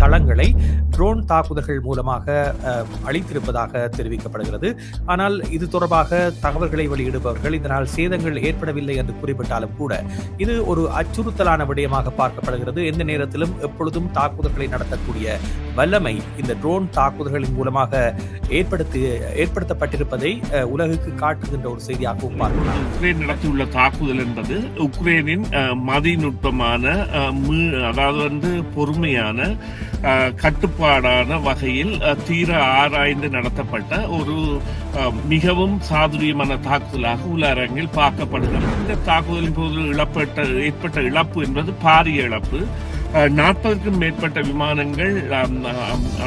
தளங்களை ட்ரோன் தாக்குதல்கள் மூலமாக அழித்திருப்பதாக தெரிவிக்கப்படுகிறது. ஆனால் இது தொடர்பாக தகவல்களை வெளியிடுபவர்கள் இதனால் சேதங்கள் ஏற்படவில்லை என்று குறிப்பிட்டாலும் கூட இது ஒரு அச்சுறுத்தலான விடயமாக பார்க்கப்படுகிறது. எந்த நேரத்திலும் எப்பொழுதும் தாக்குதல்களை நடத்தக்கூடிய வல்லமை இந்த ட்ரோன் தாக்குதல்களின் மூலமாக ஏற்படுத்தி ஏற்படுத்தப்பட்டிருப்பதை உலகுக்கு காட்டுகின்ற ஒரு செய்தியாகவும் பார்க்கலாம். உக்ரைன் நடத்தியுள்ள தாக்குதல் என்பது உக்ரைனின் மதிநுட்பமான அதாவது வந்து பொறுமையான கட்டுப்பாடான வகையில் தீர ஆராய்ந்து நடத்தப்பட்ட ஒரு மிகவும் சாதுரியமான தாக்குதலாக உலக அரங்கில் பார்க்கப்படுகிறது. இந்த தாக்குதலின் போது இழப்பட்ட ஏற்பட்ட இழப்பு என்பது பாரிய இழப்பு. நாற்பதுக்கும் மேற்பட்ட விமானங்கள்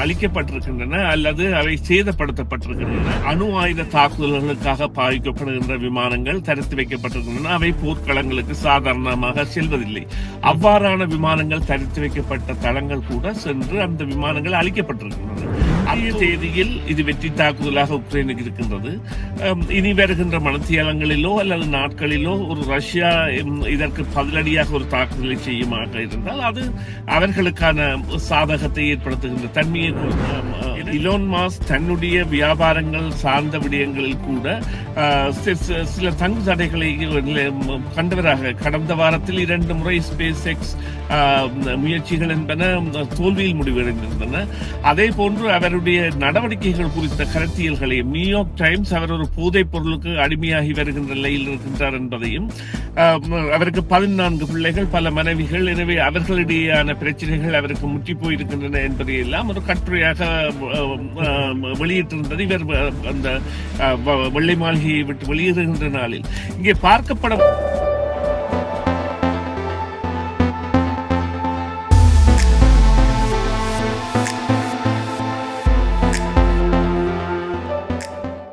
அழிக்கப்பட்டிருக்கின்றன அல்லது அவை சேதப்படுத்தப்பட்டிருக்கின்றன. அணு ஆயுத தாக்குதல்களுக்காக பாதிக்கப்படுகின்ற விமானங்கள் தரித்து வைக்கப்பட்டிருக்கின்றன. அவை போர்க்களங்களுக்கு சாதாரணமாக செல்வதில்லை. அவ்வாறான விமானங்கள் தரித்து வைக்கப்பட்ட தளங்கள் கூட சென்று அந்த விமானங்கள் அழிக்கப்பட்டிருக்கின்றன அதே தேதியில் இது வெற்றி தாக்குதலாக உக்ரைனுக்கு இருக்கின்றது. இனி வருகின்ற மனத்தியாலங்களிலோ அல்லது நாட்களிலோ ஒரு ரஷ்யா இதற்கு பதிலடியாக ஒரு தாக்குதலை செய்யுமாக இருந்தால் அது அவர்களுக்கான சாதகத்தை ஏற்படுத்துகின்ற தன்மையை இலோன் மாஸ் தன்னுடைய வியாபாரங்கள் சார்ந்த விடயங்களில் கூட சில தங்கு தடைகளை கண்டவராக. கடந்த வாரத்தில் இரண்டு முறை ஸ்பேஸ் எக்ஸ் முயற்சிகள் என்பன தோல்வியில் முடிவடைந்திருந்தன. அதே போன்று அவருடைய நடவடிக்கைகள் குறித்த கருத்தியல்களை நியூயார்க் டைம்ஸ் அவர் ஒரு போதைப் பொருளுக்கு அடிமையாகி வருகின்ற நிலையில் இருக்கின்றார் என்பதையும் அவருக்கு பதினான்கு பிள்ளைகள் பல மனைவிகள் எனவே அவர்களிடையே மாதிரியான பிரச்சனைகள் அவருக்கு முற்றி போயிருக்கின்றன என்பதை எல்லாம் ஒரு கட்டுரையாக வெளியிட்டிருந்தது. இவர் அந்த வெள்ளை மாளிகையை விட்டு வெளியிடுகின்ற நாளில். இங்கே பார்க்கப்பட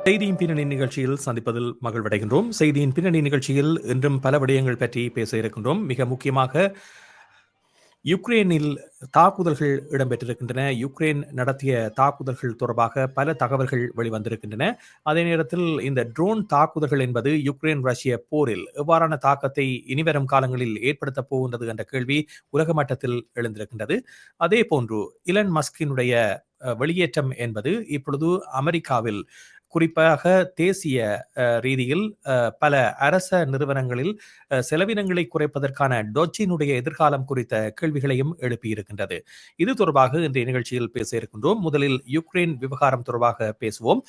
செய்தியின் பின்னணி நிகழ்ச்சியில் சந்திப்பதில் மகிழ்வடைகின்றோம். செய்தியின் பின்னணி நிகழ்ச்சியில் இன்றும் பல விடயங்கள் பற்றி பேச இருக்கின்றோம். மிக முக்கியமாக யுக்ரைனில் தாக்குதல்கள் இடம்பெற்றிருக்கின்றன. யுக்ரைன் நடத்திய தாக்குதல்கள் தொடர்பாக பல தகவல்கள் வெளிவந்திருக்கின்றன. அதே நேரத்தில் இந்த ட்ரோன் தாக்குதல்கள் என்பது யுக்ரைன் ரஷ்ய போரில் எவ்வாறான தாக்கத்தை இனிவரும் காலங்களில் ஏற்படுத்தப் போகின்றது என்ற கேள்வி உலக மட்டத்தில் எழுந்திருக்கின்றது. அதே போன்று இலன் மஸ்கினுடைய வெளியேற்றம் என்பது இப்பொழுது அமெரிக்காவில் குறிப்பாக தேசிய ரீதியில் பல அரச நிறுவனங்களில் செலவினங்களை குறைப்பதற்கான டொச்சினுடைய எதிர்காலம் குறித்த கேள்விகளையும் எழுப்பியிருக்கின்றது. இது தொடர்பாக இன்றைய நிகழ்ச்சியில் பேச இருக்கின்றோம். முதலில் யுக்ரைன் விவகாரம் தொடர்பாக பேசுவோம்.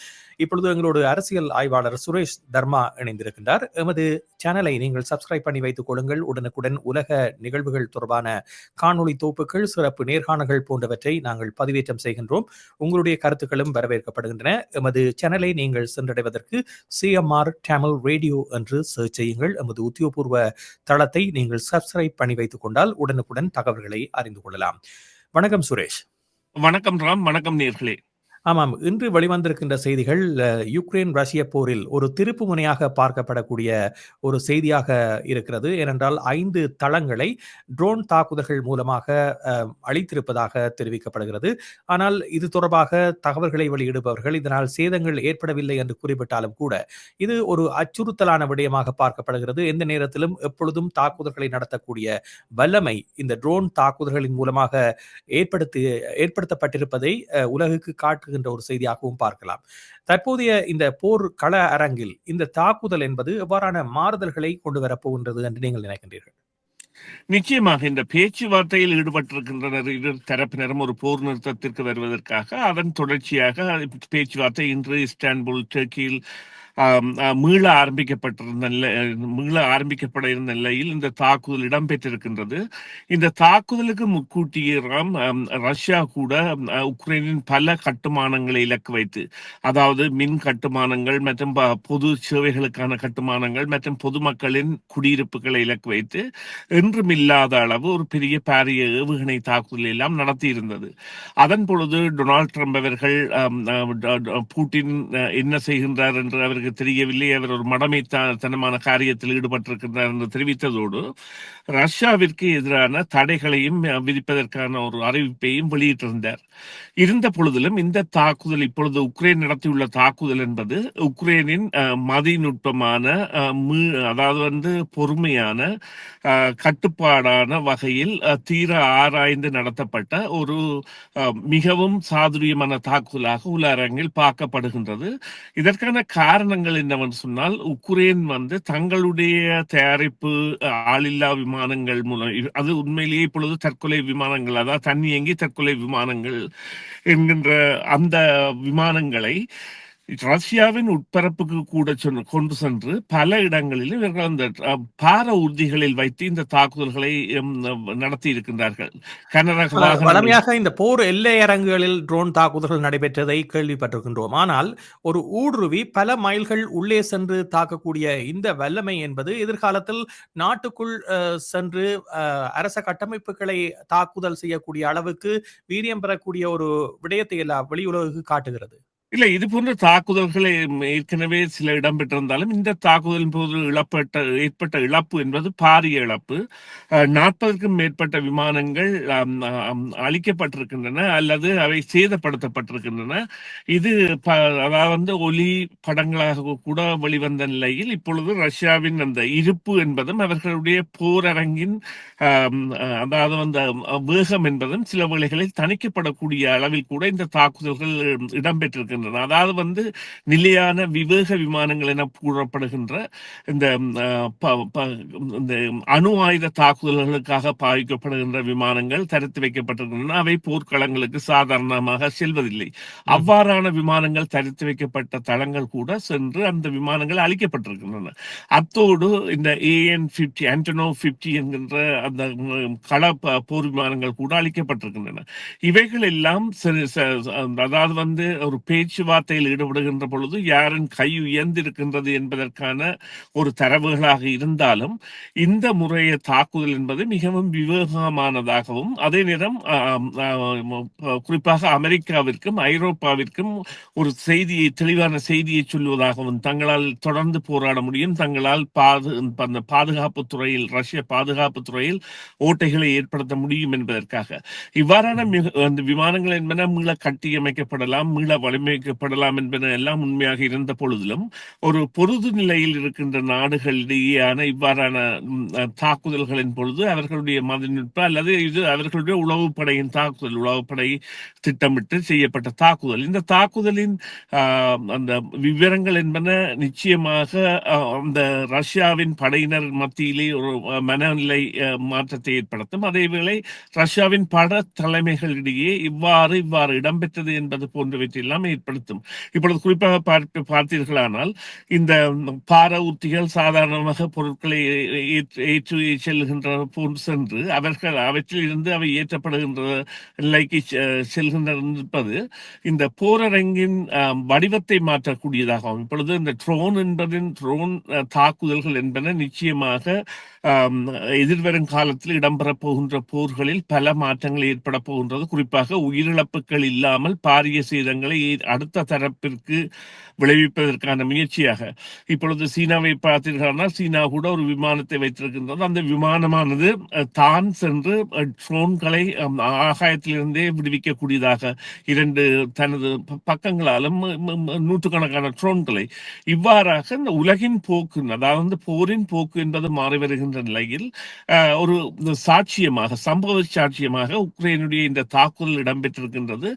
இப்பொழுது எங்களோட அரசியல் ஆய்வாளர் சுரேஷ் தர்மா இணைந்திருக்கின்றார். எமது சேனலை நீங்கள் சப்ஸ்கிரைப் பண்ணி வைத்துக் கொள்ளுங்கள். உடனுக்குடன் உலக நிகழ்வுகள் தொடர்பான காணொளி தொகுப்புகள் சிறப்பு நேர்காணல்கள் போன்றவற்றை நாங்கள் பதிவேற்றம் செய்கின்றோம். உங்களுடைய கருத்துக்களும் வரவேற்கப்படுகின்றன. எமது சேனலை நீங்கள் சென்றடைவதற்கு C M R Tamil radio என்று சர்ச் செய்யுங்கள். எமது உத்தியோகபூர்வ தளத்தை நீங்கள் சப்ஸ்கிரைப் பண்ணி வைத்துக் கொண்டால் உடனுக்குடன் தகவல்களை அறிந்து கொள்ளலாம். வணக்கம் சுரேஷ். வணக்கம் ராம் வணக்கம் நேர்களே. ஆமாம். இன்று வெளிவந்திருக்கின்ற செய்திகள் அஹ், யுக்ரைன் ரஷ்ய போரில் ஒரு திருப்பு முனையாக பார்க்கப்படக்கூடிய ஒரு செய்தியாக இருக்கிறது. ஏனென்றால் ஐந்து தளங்களை ட்ரோன் தாக்குதல்கள் மூலமாக அழித்திருப்பதாக தெரிவிக்கப்படுகிறது. ஆனால் இது தொடர்பாக தகவல்களை வெளியிடுபவர்கள் இதனால் சேதங்கள் ஏற்படவில்லை என்று குறிப்பிட்டாலும் கூட இது ஒரு அச்சுறுத்தலான விடயமாக பார்க்கப்படுகிறது. எந்த நேரத்திலும் எப்பொழுதும் தாக்குதல்களை நடத்தக்கூடிய வல்லமை இந்த ட்ரோன் தாக்குதல்களின் மூலமாக ஏற்படுத்தி ஏற்படுத்தப்பட்டிருப்பதை உலகுக்கு உலகுக்கு காட்டுகின்ற ஒரு செய்தியாகவும் பார்க்கலாம். தற்போதைய இந்த போர் கள அரங்கில் இந்த தாக்குதல் என்பது எவ்வாறான மாறுதல்களை கொண்டு வரப்போகின்றது என்று நீங்கள் நினைக்கின்றீர்கள்? நிச்சயமாக இந்த பேச்சுவார்த்தையில் ஈடுபட்டிருக்கின்றனர் இரு தரப்பினரும் ஒரு போர் நிறுத்தத்திற்கு வருவதற்காக அதன் தொடர்ச்சியாக பேச்சுவார்த்தை இன்று இஸ்டான்புல் டர்க்கியில் மீள ஆரம்பிக்கப்பட்டிருந்த மீள ஆரம்பிக்கப்பட இருந்த நிலையில் இந்த தாக்குதல் இடம்பெற்றிருக்கின்றது. இந்த தாக்குதலுக்கு முக்கூட்டியம் ரஷ்யா கூட உக்ரைனின் பல கட்டுமானங்களை இலக்கு வைத்து அதாவது மின் கட்டுமானங்கள் மற்றும் பொது சேவைகளுக்கான கட்டுமானங்கள் மற்றும் பொதுமக்களின் குடியிருப்புகளை இலக்கு வைத்து என்றும் இல்லாத அளவு ஒரு பெரிய பாரிய ஏவுகணை தாக்குதல் எல்லாம் நடத்தி இருந்தது அதன் பொழுது டொனால்ட் ட்ரம்ப் அவர்கள் பூட்டின் என்ன செய்கின்றார் என்று அவர்கள் எனக்கு தெரியவில்லை. அவர் ஒரு மடமை தனமான காரியத்தில் ஈடுபட்டிருக்கின்றார் என்று தெரிவித்ததோடு ரஷ்யாவிற்கு எதிரான தடைகளையும் விதிப்பதற்கான ஒரு அறிவிப்பையும் வெளியிட்டிருந்தார். இருந்த பொழுதிலும் இந்த தாக்குதல் இப்பொழுது உக்ரைன் நடத்தியுள்ள தாக்குதல் என்பது உக்ரைனின் மதிநுட்பமான அதாவது வந்து பொறுமையான கட்டுப்பாடான வகையில் தீர ஆராய்ந்து நடத்தப்பட்ட ஒரு மிகவும் சாதுரியமான தாக்குதலாக உள்ள அரங்கில் பார்க்கப்படுகின்றது. இதற்கான காரணம் காரணங்கள் என்னவென்று சொன்னால் உக்ரைன் வந்து தங்களுடைய தயாரிப்பு ஆளில்லா விமானங்கள் மூலம் அது உண்மையிலேயே இப்பொழுது தற்கொலை விமானங்கள் அதாவது தன்னியங்கி தற்கொலை விமானங்கள் என்கின்ற அந்த விமானங்களை ரஷ்யாவின் உட்பரப்புக்கு கூட கொண்டு சென்று பல இடங்களில் இவர்கள் அந்த பார உறுதிகளில் வைத்து இந்த தாக்குதல்களை நடத்தி இருக்கின்றார்கள். வளமையாக இந்த போர் எல்லை அரங்குகளில் ட்ரோன் தாக்குதல்கள் நடைபெற்றதை கேள்விப்பட்டிருக்கின்றோம். ஆனால் ஒரு ஊடுருவி பல மைல்கள் உள்ளே சென்று தாக்கக்கூடிய இந்த வல்லமை என்பது எதிர்காலத்தில் நாட்டுக்குள் சென்று அரச கட்டமைப்புகளை தாக்குதல் செய்யக்கூடிய அளவுக்கு வீரியம் பெறக்கூடிய ஒரு விடயத்தை எல்லாம் வெளியுலகுக்கு காட்டுகிறது. இல்ல இது போன்ற தாக்குதல்களை ஏற்கனவே சில இடம்பெற்றிருந்தாலும் இந்த தாக்குதலின் போது இழப்பட்ட ஏற்பட்ட இழப்பு என்பது பாரிய இழப்பு. நாற்பதுக்கும் மேற்பட்ட விமானங்கள் அழிக்கப்பட்டிருக்கின்றன அல்லது அவை சேதப்படுத்தப்பட்டிருக்கின்றன. இது அதாவது வந்து ஒலி படங்களாக கூட வெளிவந்த நிலையில் இப்பொழுது ரஷ்யாவின் அந்த இருப்பு என்பதும் அவர்களுடைய போரரங்கின் அதாவது அந்த வேகம் என்பதும் சில வேளைகளில் தணிக்கப்படக்கூடிய அளவில் கூட இந்த தாக்குதல்கள் இடம்பெற்றிருக்கின்றன இருக்கின்றன அதாவது வந்து நிலையான விவேக விமானங்கள் என கூறப்படுகின்ற இந்த இந்த அணு ஆயுத தாக்குதல்களுக்காக பாவிக்கப்படுகின்ற விமானங்கள் தரித்து வைக்கப்பட்டிருக்கின்றன. அவை போர்க்களங்களுக்கு சாதாரணமாக செல்வதில்லை. அவ்வாறான விமானங்கள் தரித்து வைக்கப்பட்ட தளங்கள் கூட சென்று அந்த விமானங்கள் அழிக்கப்பட்டிருக்கின்றன. அத்தோடு இந்த ஏஎன் பிப்டி ஆண்டனோ பிப்டி என்கின்ற அந்த கள போர் விமானங்கள் கூட அழிக்கப்பட்டிருக்கின்றன. இவைகள் எல்லாம் அதாவது வந்து ஒரு பேச்சுவார்த்தையில் ஈடுபடுகின்ற பொழுது யாரின் கை உயர்ந்திருக்கின்றது என்பதற்கான ஒரு தரவுகளாக இருந்தாலும் இந்த முறைய தாக்குதல் என்பது மிகவும் விவேகமானதாகவும் அதே நேரம் குறிப்பாக அமெரிக்காவிற்கும் ஐரோப்பாவிற்கும் ஒரு செய்தியை தெளிவான செய்தியை சொல்வதாகவும் தங்களால் தொடர்ந்து போராட முடியும். தங்களால் பாது அந்த பாதுகாப்பு துறையில் ரஷ்ய பாதுகாப்பு துறையில் ஓட்டைகளை ஏற்படுத்த முடியும் என்பதற்காக. இவ்வாறான அந்த விமானங்கள் என்பன மீள கட்டியமைக்கப்படலாம் மீள வலிமைக்கப்படலாம் என்பன எல்லாம் உண்மையாக இருந்த பொழுதிலும் ஒரு பொருது நிலையில் இருக்கின்ற நாடுகளிடையேயான இவ்வாறான தாக்குதல்களின் பொழுது அவர்களுடைய மதநுட்ப அல்லது இது அவர்களுடைய உளவுப்படையின் தாக்குதல் உளவுப்படை திட்டமிட்டு செய்யப்பட்ட தாக்குதல். இந்த தாக்குதலின் அந்த விவரங்கள் என்பன நிச்சயமாக அந்த ரஷ்யாவின் படையினர் மத்தியிலே ஒரு மனநிலை மாற்றத்தை ஏற்படுத்தும். அதேவேளை ரஷ்யாவின் பட தலைமைகளிடையே இவ்வாறு இவ்வாறு இடம்பெற்றது என்பது போன்றவற்றையெல்லாம் ஏற்படுத்தும் இப்பொழுது குறிப்பாக பார்த்து பார்த்தீர்களானால் இந்த பார உத்திகள் சாதாரணமாக பொருட்களை ஏற்றி செல்கின்ற போன்று சென்று அவர்கள் அவற்றில் இருந்து அவை ஏற்றப்படுகின்ற நிலைக்கு செல்கின்றிருப்பது இந்த போரரங்கின் வடிவத்தை மாற்றக்கூடியதாகும். இப்பொழுது இந்த ட்ரோன் என்பதின் ட்ரோன் தாக்குதல்கள் என்பன நிச்சயமாக எதிர்வரும் காலத்தில் இடம்பெறப் போகின்ற போர்களில் பல மாற்றங்கள் ஏற்பட போகின்றது. குறிப்பாக உயிரிழப்புகள் இல்லாமல் பாரிய சேதங்களை அடுத்த தரப்பிற்கு விளைவிப்பதற்கான முயற்சியாக. இப்பொழுது சீனாவை பார்த்தீர்கள்னா சீனா கூட ஒரு விமானத்தை வைத்திருக்கின்றது. அந்த விமானமானது தான் சென்று ட்ரோன்களை ஆகாயத்திலிருந்தே விடுவிக்கக்கூடியதாக இரண்டு தனது பக்கங்களாலும் நூற்றுக்கணக்கான ட்ரோன்களை. இவ்வாறாக இந்த உலகின் போக்கு அதாவது போரின் போக்கு என்பது மாறி வருகின்ற நிலையில் ஒரு சாட்சியமாக சம்பவ சாட்சியமாக உக்ரைனுடைய இந்த தாக்குதல் இடம்பெற்றிருக்கின்றது.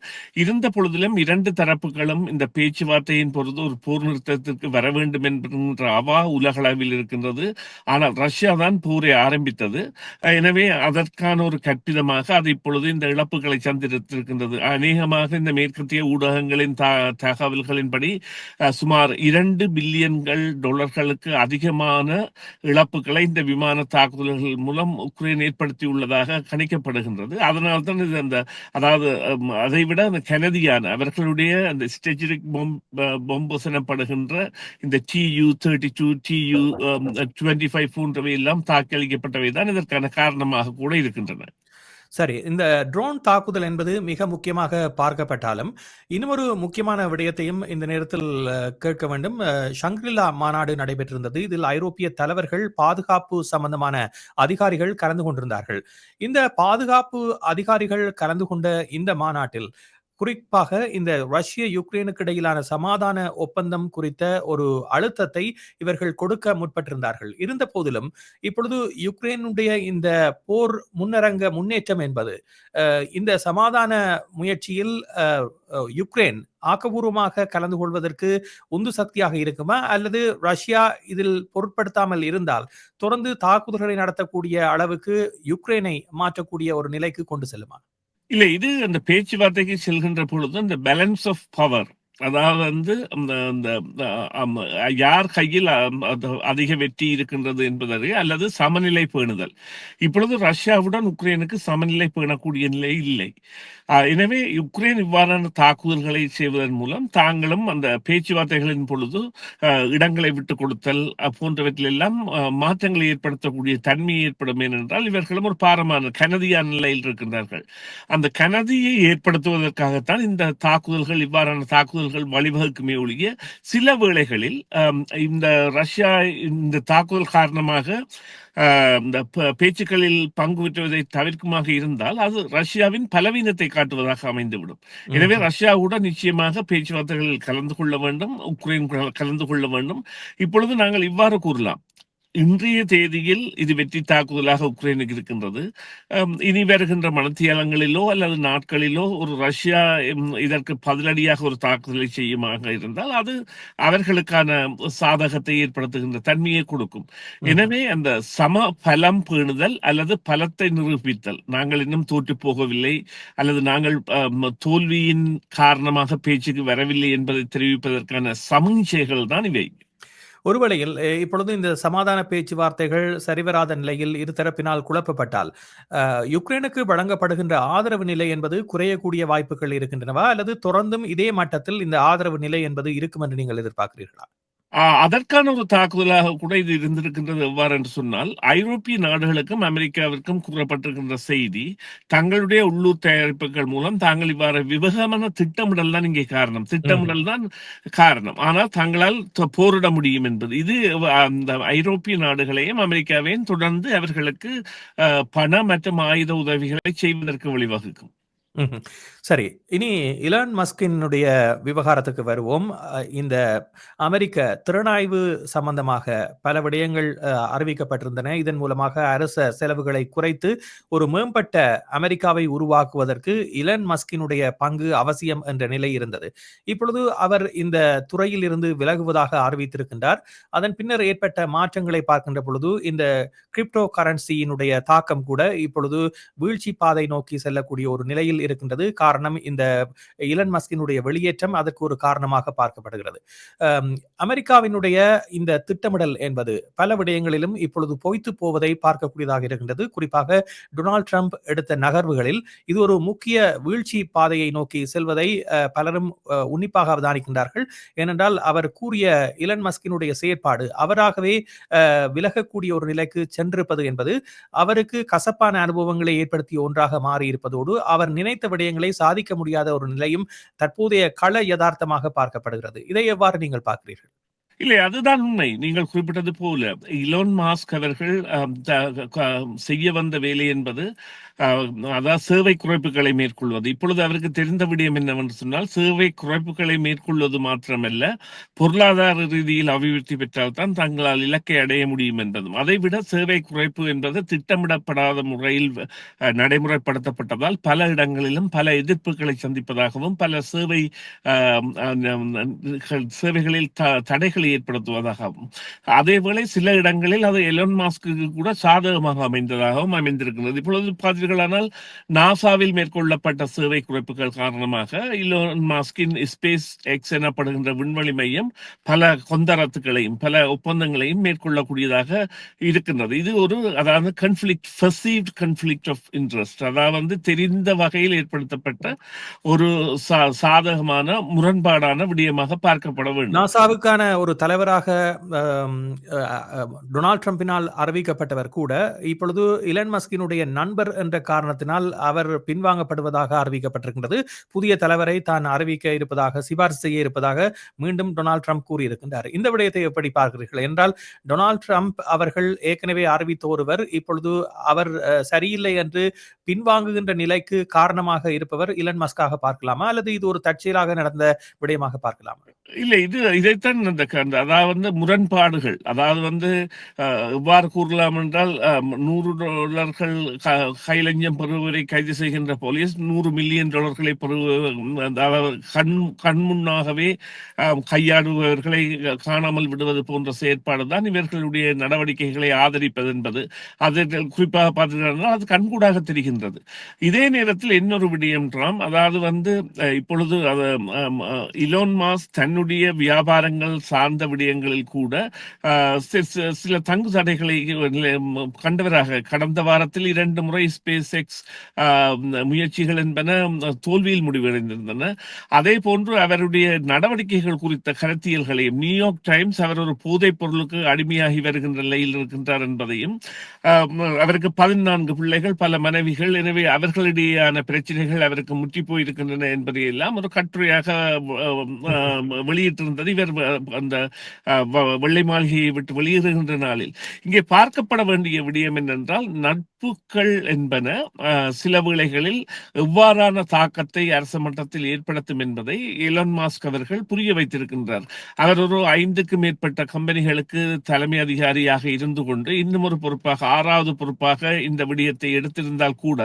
இருந்த பொழுதிலும் இரண்டு தரப்பு தரப்புகளும் இந்த பேச்சுவார்த்தையின் பொழுது ஒரு போர் நிறுத்தத்திற்கு வர வேண்டும் என்கின்ற அவா உலகளவில் இருக்கின்றது. ஆனால் ரஷ்யா தான் போரை ஆரம்பித்தது. எனவே அதற்கான ஒரு கற்பிதமாக அது இப்பொழுது இந்த இழப்புகளை சந்தித்திருக்கின்றது. அநேகமாக இந்த மேற்கத்திய ஊடகங்களின் தகவல்களின்படி சுமார் இரண்டு பில்லியன்கள் டாலர்களுக்கு அதிகமான இழப்புகளை இந்த விமான தாக்குதல்கள் மூலம் உக்ரைன் ஏற்படுத்தியுள்ளதாக கணிக்கப்படுகின்றது. அதனால்தான் இது அந்த அதாவது அதைவிட அந்த கனதியான அவர்களுடைய அந்த ஸ்டெஜிரிக் பொம்பஸ் இந்த Tu thirty two Tu twenty five போன்றவை எல்லாம் தாக்கியளிக்கப்பட்டவை தான் இதற்கான காரணமாக கூட இருக்கின்றன சரி. இந்த ட்ரோன் தாக்குதல் என்பது மிக முக்கியமாக பார்க்கப்பட்டாலும், இன்னொரு முக்கியமான விடயத்தையும் இந்த நேரத்தில் கேட்க வேண்டும். அ மாநாடு நடைபெற்றிருந்தது. இதில் ஐரோப்பிய தலைவர்கள், பாதுகாப்பு சம்பந்தமான அதிகாரிகள் கலந்து கொண்டிருந்தார்கள். இந்த பாதுகாப்பு அதிகாரிகள் கலந்து கொண்ட இந்த மாநாட்டில், குறிப்பாக இந்த ரஷ்ய, யுக்ரைனுக்கு இடையிலான சமாதான ஒப்பந்தம் குறித்த ஒரு அழுத்தத்தை இவர்கள் கொடுக்க முற்பட்டிருந்தார்கள். இருந்தபோதிலும், இப்பொழுது யுக்ரைனுடைய இந்த போர் முன்னரங்க முன்னேற்றம் என்பது, இந்த சமாதான முயற்சியில் யுக்ரைன் ஆக்கபூர்வமாக கலந்து கொள்வதற்கு உந்து சக்தியாக இருக்குமா? அல்லது ரஷ்யா இதில் பொருட்படுத்தாமல் இருந்தால், தொடர்ந்து தாக்குதல்களை நடத்தக்கூடிய அளவுக்கு யுக்ரைனை மாற்றக்கூடிய ஒரு நிலைக்கு கொண்டு செல்லுமா? இல்ல. இது அந்த பேச்சுவார்த்தைக்கு செல்கின்ற பொழுது, அந்த பேலன்ஸ் ஆஃப் பவர் அதாவது வந்து அந்த யார் கையில் அதிக வெற்றி இருக்கின்றது என்பதற்கு அல்லது சமநிலை பேணுதல். இப்பொழுது ரஷ்யாவுடன் உக்ரைனுக்கு சமநிலை பேணக்கூடிய நிலை இல்லை. எனவே உக்ரைன் இவ்வாறான தாக்குதல்களை செய்வதன் மூலம், தாங்களும் அந்த பேச்சுவார்த்தைகளின் பொழுது இடங்களை விட்டுக் கொடுத்தல் போன்றவற்றிலெல்லாம் மாற்றங்களை ஏற்படுத்தக்கூடிய தன்மை ஏற்படும். ஏனென்றால், இவர்களும் ஒரு பாரமான கனதியான நிலையில் இருக்கின்றார்கள். அந்த கனதியை ஏற்படுத்துவதற்காகத்தான் இந்த தாக்குதல்கள் இவ்வாறான தாக்குதல்கள் வழிவகுக்குமே ஒழிய, சில வேளைகளில் இந்த ரஷ்யா இந்த தாக்குதல் காரணமாக இந்த பேச்சுக்களில் பங்கு பெற்றுவதை தவிர்க்குமாக இருந்தால், அது ரஷ்யாவின் பலவீனத்தை காட்டுவதாக அமைந்துவிடும். எனவே. ரஷ்யாவுடன் நிச்சயமாக பேச்சுவார்த்தைகளில் கலந்து கொள்ள வேண்டும். உக்ரைன் கலந்து கொள்ள வேண்டும். இப்பொழுது நாங்கள் இவ்வாறு கூறலாம். இன்றைய தேதியில் இது வெற்றி தாக்குதலாக உக்ரைனுக்கு இருக்கின்றது. இனி வருகின்ற மணித்தியாலங்களிலோ அல்லது நாட்களிலோ ஒரு ரஷ்யா இதற்கு பதிலடியாக ஒரு தாக்குதலை செய்யுமாக இருந்தால், அது அவர்களுக்கான சாதகத்தை ஏற்படுத்துகின்ற தன்மையை கொடுக்கும். எனவே அந்த சம பலம் பேணுதல் அல்லது பலத்தை நிரூபித்தல். நாங்கள் இன்னும் தோற்றுப் போகவில்லை அல்லது நாங்கள் தோல்வியின் காரணமாக பேச்சுக்கு வரவில்லை என்பதை தெரிவிப்பதற்கான சமிஞ்சைகள் தான் இவை. ஒருவேளையில் இப்பொழுது இந்த சமாதான பேச்சுவார்த்தைகள் சரிவராத நிலையில் இரு தரப்பினால் குழப்பப்பட்டால், யுக்ரைனுக்கு வழங்கப்படுகின்ற ஆதரவு நிலை என்பது குறையக்கூடிய வாய்ப்புகள் இருக்கின்றனவா? அல்லது தொடர்ந்தும் இதே மட்டத்தில் இந்த ஆதரவு நிலை என்பது இருக்கும் என்று நீங்கள் எதிர்பார்க்கிறீர்களா? அதற்கான ஒரு தாக்குதலாக கூட இது இருந்திருக்கின்றது. எவ்வாறு என்று சொன்னால், ஐரோப்பிய நாடுகளுக்கும், அமெரிக்காவிற்கும் கூறப்பட்டிருக்கின்ற செய்தி, தங்களுடைய உள்ளூர் தயாரிப்புகள் மூலம் தாங்கள் இவ்வாறு விவகமான திட்டமிடல் தான் இங்கே காரணம். திட்டமிடல் தான் காரணம். ஆனால் தங்களால் போரிட முடியும் என்பது. இது அந்த ஐரோப்பிய நாடுகளையும், அமெரிக்காவையும் தொடர்ந்து அவர்களுக்கு அ பண மற்றும் ஆயுத உதவிகளை செய்வதற்கு வழிவகுக்கும். ம்ஹ்ம். சரி. இனி இலான் மஸ்கினுடைய விவகாரத்துக்கு வருவோம். அ இந்த அமெரிக்க திறனாய்வு சம்பந்தமாக பல விடயங்கள் அ அறிவிக்கப்பட்டிருந்தன. இதன் மூலமாக அரச செலவுகளை குறைத்து, ஒரு மேம்பட்ட அமெரிக்காவை உருவாக்குவதற்கு இலன் மஸ்கினுடைய பங்கு அவசியம் என்ற நிலை இருந்தது. இப்பொழுது அவர் இந்த துறையில் இருந்து விலகுவதாக அறிவித்திருக்கின்றார். அதன் பின்னர் ஏற்பட்ட மாற்றங்களை பார்க்கின்ற பொழுது, இந்த கிரிப்டோ கரன்சியினுடைய தாக்கம் கூட இப்பொழுது வீழ்ச்சி பாதை நோக்கி செல்லக்கூடிய ஒரு நிலையில் இருக்கின்றது. காரணம் இந்த இலன் மஸ்கினுடைய வெளியேற்றம் அதற்கு ஒரு காரணமாக பார்க்கப்படுகிறது. அமெரிக்காவினுடைய இந்த திட்டமிடல் என்பது பல விடயங்களிலும் இப்பொழுது பொய்த்து போவதை பார்க்கக்கூடியதாக இருக்கின்றது. குறிப்பாக டொனால்ட் ட்ரம்ப் எடுத்த நகர்வுகளில் இது ஒரு முக்கிய வீழ்ச்சி பாதையை நோக்கி செல்வதை பலரும் உன்னிப்பாக அவதானிக்கின்றார்கள். ஏனென்றால், அவர் கூறிய இலன் மஸ்கினுடைய செயற்பாடு அவராகவே விலகக்கூடிய ஒரு நிலைக்கு சென்றிருப்பது என்பது, அவருக்கு கசப்பான அனுபவங்களை ஏற்படுத்திய ஒன்றாக மாறியிருப்பதோடு, அவர் நினைத்த விடயங்களை சாதிக்க முடியாத ஒரு நிலையும் தற்போதைய கள யதார்த்தமாக பார்க்கப்படுகிறது. இதை எவ்வாறு நீங்கள் பார்க்கிறீர்கள்? இல்லை. அதுதான் உண்மை. நீங்கள் குறிப்பிட்டது போல, இலோன் மாஸ்க் அவர்கள் செய்ய வந்த வேலை என்பது, அதாவது சேவை குறைப்புகளை மேற்கொள்வது. இப்பொழுது அவருக்கு தெரிந்த விடயம் என்னவென்று சொன்னால், சேவை குறைப்புகளை மேற்கொள்வது மாத்திரமல்ல, பொருளாதார ரீதியில் அபிவிருத்தி பெற்றால்தான் தங்களால் இலக்கை அடைய முடியும் என்பதும். அதைவிட சேவை குறைப்பு என்பது திட்டமிடப்படாத முறையில் நடைமுறைப்படுத்தப்பட்டதால், பல இடங்களிலும் பல எதிர்ப்புகளை சந்திப்பதாகவும், பல சேவை சேவைகளில் த தடைகளை ஏற்படுத்துவதாகவும், அதேவேளை சில இடங்களில் அது எலோன் மாஸ்க்கு கூட சாதகமாக அமைந்ததாகவும் அமைந்திருக்கிறது. இப்பொழுது பார்த்தீர்களானால், நாசாவில் மேற்கொள்ளப்பட்ட சேவை குறைப்புகள் காரணமாக இலோன் மாஸ்கின் ஸ்பேஸ் எக்ஸ் எனப்படுகின்ற விண்வெளி மையம் பல கொந்தரத்துகளையும், பல ஒப்பந்தங்களையும் மேற்கொள்ளக்கூடியதாக இருக்கின்றது. இது ஒரு அதாவது conflict perceived conflict of interest அதாவது வந்து தெரிந்த வகையில் ஏற்படுத்தப்பட்ட ஒரு சாதகமான, முரண்பாடான விடயமாக பார்க்கப்பட வேண்டும். நாசாவுக்கான ஒரு தலைவராக டொனால்ட் ட்ரம்பினால் அறிவிக்கப்பட்டவர் கூட, இப்பொழுது இலன் மஸ்கினுடைய நண்பர் என்ற என்ற காரணத்தினால் அவர் பின்வாங்கப்படுவதாக அறிவிக்கப்பட்டிருக்கின்றது. புதிய தலைவரை தான் அறிவிக்க இருப்பதாக சிபாரிசு செய்ய இருப்பதாக மீண்டும் டொனால்ட் ட்ரம்ப் கூறியிருக்கின்றார். இந்த விடயத்தை எப்படி பார்க்கிறீர்கள் என்றால் டொனால்ட் ட்ரம்ப் அவர்கள் ஏற்கனவே அறிவித்த ஒருவர் இப்பொழுது அவர் சரியில்லை என்று பின்வாங்குகின்ற நிலைக்கு காரணமாக இருப்பவர் இலன் மஸ்காக பார்க்கலாமா? அல்லது இது ஒரு தற்செயலாக நடந்த விடயமாக பார்க்கலாமா? இல்லை இது இதைத்தான் அந்த க- அந்த அதாவது வந்து முரண்பாடுகள். அதாவது வந்து அஹ், எவ்வாறு கூறலாம் என்றால் நூறு டாலர்கள் க- கைலஞ்சம் பெறுவரை கைது செய்கின்ற போலீஸ் நூறு மில்லியன் டாலர்களை பெறுவ அதாவது கண் கண் முன்னாகவே கையாடுபவர்களை காணாமல் விடுவது போன்ற செயற்பாடு தான் இவர்களுடைய நடவடிக்கைகளை ஆதரிப்பது என்பது. அது குறிப்பாக பார்த்தீங்கன்னா அது கண்கூடாக தெரிகின்றது. இதே நேரத்தில் இன்னொரு விடயம் அதாவது வந்து இப்பொழுது இலோன் மாஸ் தன்னுடைய வியாபாரங்கள் சார்ந்த விடயங்களில் கூட சில தங்கு தடைகளை கண்டவராக கடந்த வாரத்தில் இரண்டு முறை ஸ்பேஸ் எக்ஸ் முயற்சிகள் என்பன தோல்வியில் முடிவடைந்திருந்தன. அதே போன்று அவருடைய நடவடிக்கைகள் குறித்த கருத்தியல்களையும் நியூயார்க் டைம்ஸ் அவர் ஒரு போதைப் பொருளுக்கு அடிமையாகி வருகின்ற நிலையில் இருக்கின்றார் என்பதையும் அவருக்கு பதினான்கு பிள்ளைகள் பல மனைவிகள் எனவே அவர்களிடையேயான பிரச்சனைகள் அவருக்கு முற்றி போயிருக்கின்றன என்பதையெல்லாம் ஒரு கட்டுரையாக வெளியிட்டிருந்தது. இவர் அந்த வெள்ளை மாளிகையை விட்டு வெளியேறுகின்ற நாளில். இங்கே பார்க்கப்பட வேண்டிய விடயம் என்னென்றால் நட்புகள் என்பன சில வேளைகளில் எவ்வாறான தாக்கத்தை அரசு மட்டத்தில் ஏற்படுத்தும் என்பதை எலன் மாஸ்க் அவர்கள் புரிய வைத்திருக்கின்றார். அவர் ஒரு ஐந்துக்கு மேற்பட்ட கம்பெனிகளுக்கு தலைமை அதிகாரியாக இருந்து கொண்டு இன்னும் ஒரு பொறுப்பாக ஆறாவது பொறுப்பாக இந்த விடயத்தை எடுத்திருந்தால் கூட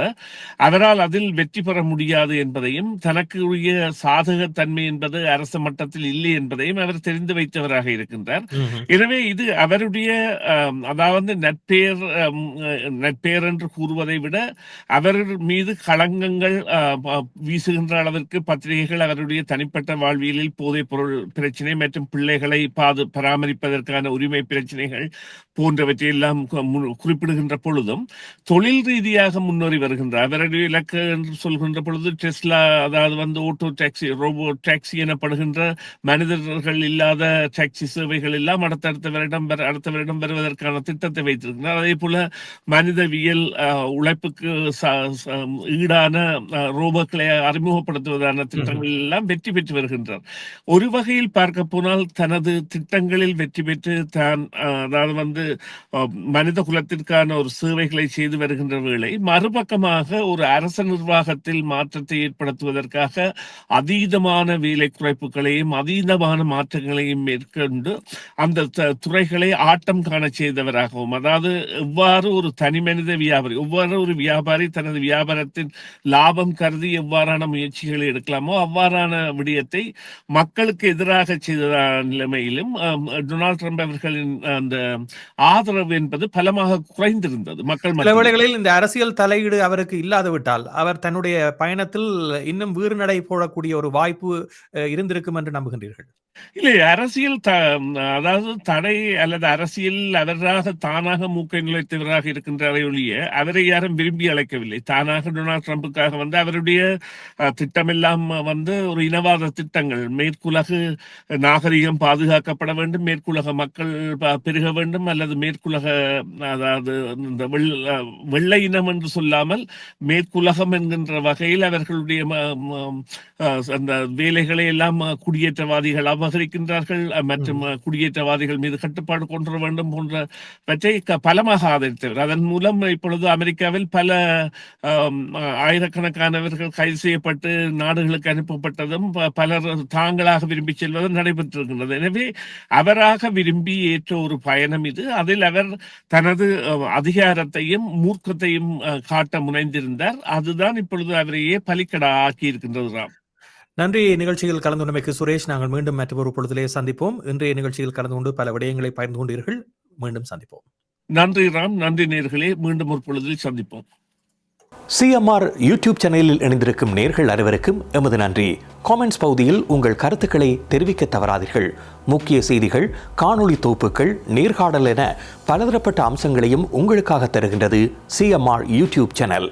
அவரால் அதில் வெற்றி பெற முடியாது என்பதையும் தனக்குரிய சாதகத்தன்மை என்பது அரசு மட்டத்தில் இல்லை என்பதையும் அவர் தெரிந்து வைத்தவராக இருக்கின்றார். எனவே இது அவருடைய அதாவது அஹ், நற்பெயர் என்று கூறுவதை விட அவர் மீது களங்கங்கள் வீசுகின்ற அளவிற்கு பத்திரிகைகள் அவருடைய தனிப்பட்ட வாழ்வியலில் போதைப் பொருள் பிரச்சனை மற்றும் பிள்ளைகளை பாது பராமரிப்பதற்கான உரிமை பிரச்சனைகள் போன்றவற்றை எல்லாம் குறிப்பிடுகின்ற பொழுதும் தொழில் ரீதியாக முன்னேறி வருகின்றார் அவருடைய இலக்கு என்று சொல்கின்ற பொழுது டெஸ்லா அதாவது வந்து ஓட்டோ டாக்ஸி ரோபோ டாக்ஸி எனப்படுகின்ற மனிதர்கள் இல்லாத டாக்ஸி சேவைகள் எல்லாம் அடுத்தடுத்த வருடம் வர- அடுத்த வருடம் வருவதற்கான திட்டத்தை வைத்திருக்கிறார். அதே போல மனிதவியல் உழைப்புக்கு ஈடான ரோபோக்களை அறிமுகப்படுத்துவதான திட்டங்கள் எல்லாம் வெற்றி பெற்று வருகின்றார். ஒரு வகையில் பார்க்க போனால் தனது திட்டங்களில் வெற்றி பெற்று தான் அதாவது வந்து மனித குலத்திற்கான ஒரு சேவைகளை செய்து வருகின்ற வேளை மறுபக்கமாக ஒரு அரச நிர்வாகத்தில் மாற்றத்தை ஏற்படுத்துவதற்காக அதீதமான வேலை குறைப்புகளையும் அதீதமான மாற்றங்களையும் மேற்கொண்டு அந்த துறைகளை ஆட்டம் காண செய்தவராகவும் அதாவது எவ்வாறு ஒரு தனி மனித வியாபாரி எவ்வாறு ஒரு வியாபாரி தனது வியாபாரத்தின் லாபம் கருதி எவ்வாறான முயற்சிகளை எடுக்கலாமோ அவ்வாறான விடயத்தை மக்களுக்கு எதிராக செய்த நிலைமையிலும் டொனால்ட் ட்ரம்ப் அவர்களின் அந்த ஆதரவு என்பது பலமாக குறைந்திருந்தது. மக்கள் சில மத்தியில். வேளைகளில் இந்த அரசியல் தலையீடு அவருக்கு இல்லாது விட்டால் அவர் தன்னுடைய பயணத்தில் இன்னும் வீறு நடை போடக்கூடிய ஒரு வாய்ப்பு இருந்திருக்கும் என்று நம்புகின்றீர்கள் இல்லை அரசியல் த அதாவது தடை அல்லது அரசியல் அவராக தானாக மூக்கை நுழைத்தவராக இருக்கின்றாரே ஒழிய அவரை யாரும் விரும்பி அழைக்கவில்லை. தானாக டொனால்ட் ட்ரம்புக்காக வந்து அவருடைய திட்டமெல்லாம் வந்து ஒரு இனவாத திட்டங்கள். மேற்குலகு நாகரிகம் பாதுகாக்கப்பட வேண்டும் மேற்குலக மக்கள் பெருக வேண்டும் அல்லது மேற்குலக அதாவது இந்த வெள்ள வெள்ளை இனம் என்று சொல்லாமல் மேற்குலகம் என்கின்ற வகையில் அவர்களுடைய அந்த வேலைகளை எல்லாம் குடியேற்றவாதிகளாக அஹ், மற்றும் குடியேற்றவாதிகள் மீது கட்டுப்பாடு கொண்டு வேண்டும் போன்றவற்றை பலமாக ஆதரித்தவர். அதன் மூலம் இப்பொழுது அமெரிக்காவில் பல ஆயிரக்கணக்கானவர்கள் கைது செய்யப்பட்டு நாடுகளுக்கு அனுப்பப்பட்டதும் பலர் தாங்களாக விரும்பி செல்வதும் நடைபெற்றிருக்கின்றது. எனவே அவராக விரும்பி ஏற்ற ஒரு பயணம் இது. அதில் அவர் தனது அதிகாரத்தையும் மூர்க்கத்தையும் காட்ட முனைந்திருந்தார். அதுதான் இப்பொழுது அவரையே பலிக்கடா ஆக்கி இருக்கின்றது ராம் நன்றி. நிகழ்ச்சியில் கலந்து கொண்டமைக்கு சுரேஷ். நாங்கள் மீண்டும் மற்றொரு பொழுதிலே சந்திப்போம். இன்றைய நிகழ்ச்சியில் கலந்து கொண்டு பல விடயங்களை பகிர்ந்து கொண்டீர்கள். மீண்டும் சந்திப்போம். நன்றி ராம். நன்றி நேர்களே. மீண்டும் ஒரு பொழுதில் சந்திப்போம். சிஎம்ஆர் யூடியூப் சேனலில் இணைந்திருக்கும் நேர்கள் அனைவருக்கும் எமது நன்றி. காமெண்ட்ஸ் பகுதியில் உங்கள் கருத்துக்களை தெரிவிக்க தவறாதீர்கள். முக்கிய செய்திகள் காணொளி தொகுப்புகள் நேர்காணல் என பலதரப்பட்ட அம்சங்களையும் உங்களுக்காக தருகின்றது சிஎம்ஆர் யூடியூப் சேனல்.